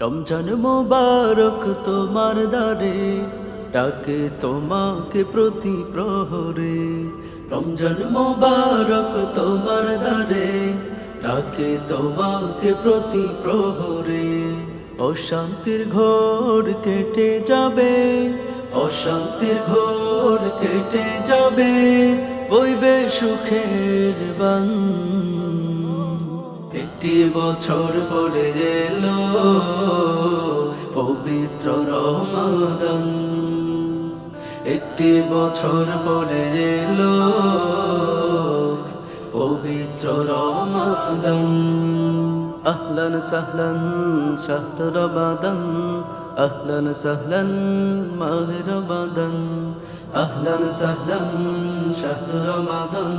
রমজান মোবারক তোমার দ্বারে, ডাকে তোমাকে প্রতি প্রহরে। রমজান মোবারক তোমার দ্বারে, ডাকে তোমাকে প্রতি প্রহরে। অশান্তির ঘোর কেটে যাবে, অশান্তির ঘোর কেটে যাবে, বইবে সুখের বান। একটি বছর পরে গেল পবিত্র রমাদান একটি বছর পরে গেল পবিত্র রমাদান আহলান সাহলান, শাহর রমাদান আহলান সাহলান মাহ রমাদান আহলান সাহলান, শাহর রমাদান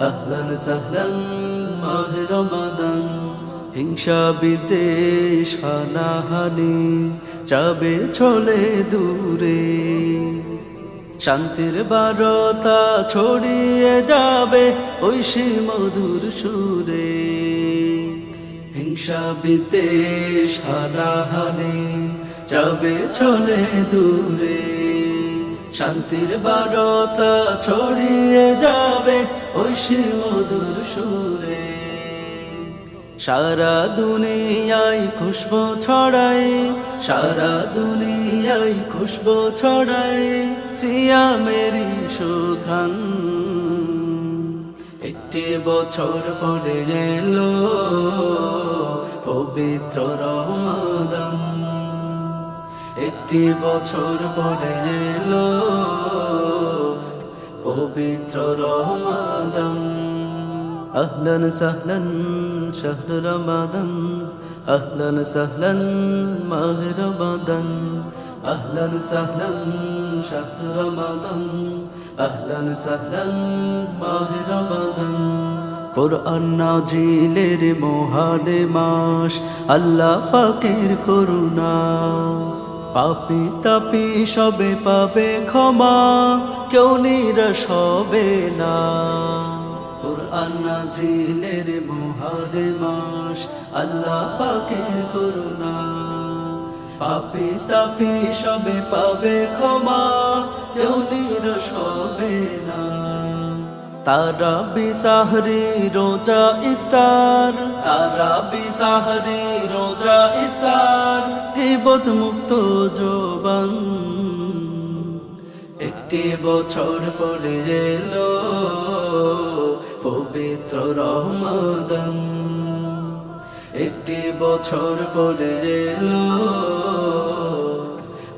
আহলান সাহলান মাহ রমাদান হিংসা বিদ্বেষ, হানাহানি যাবে চলে দূরে। শান্তির বারতা ছড়িয়ে যাবে ঐশী মধুর সুরে। হিংসা বিদ্বেষ, হানাহানি যাবে চলে দূরে। শান্তির বারতা ছড়িয়ে যাবে ঐশী মধুর সুরে। সারা দুনিয়ায় খুশবু ছড়াই সারা দুনিয়ায় খুশবু ছড়াই সিয়া মেরি সুখান একটি বছর পরে গেল পবিত্র রমাদান। একটি বছর পরে গেল পবিত্র রমাদান। আহলান সাহলান। شهر رمضان أهلا سهلا ماه رمضان أهلا سهلا شهر رمضان أهلا سهلا ماه رمضان কোরআন নাজিলের মহানে মাস আল্লাহ পাকের করুণা পাপি তাপি সবে পাবে ক্ষমা কেউ নিরাশ হবে না কোরআন নাজিলের মহারে মাস, আল্লাহ পাকের করুণা। পাপি তাপি সবে পাবে ক্ষমা, কেউ নিরস হবে না। তারা বিসাহরি রোজা ইফতার, তারা বিসাহরি রোজা ইফতার কিবত মুক্ত জোবান। একটি বছর পরে গেল পবিত্র রহমাদান একটি বছর পরে গেল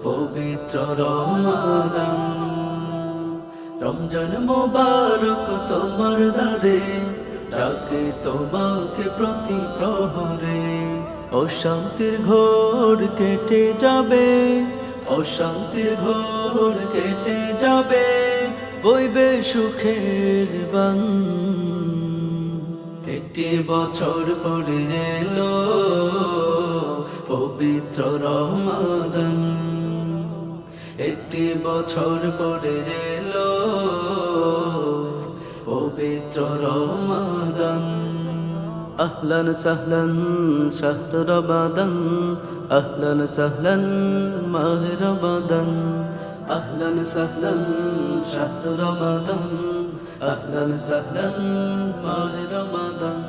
পবিত্র রহমাদান রমজান মোবারক তোমার দ্বারে, ডাকে তোমাকে প্রতি প্রহরে। অশান্তির ঘোর কেটে যাবে, অশান্তির ঘোর কেটে যাবে। বইবে সুখের বান। একটি বছর পরে এল পবিত্র রমাদান। একটি বছর পরে এল পবিত্র রমাদান। আহলান সাহলান শাহর বাদান আহলান সাহলান মাহের বাদান أهلا سهلا شهر رمضان أهلا سهلا ماه رمضان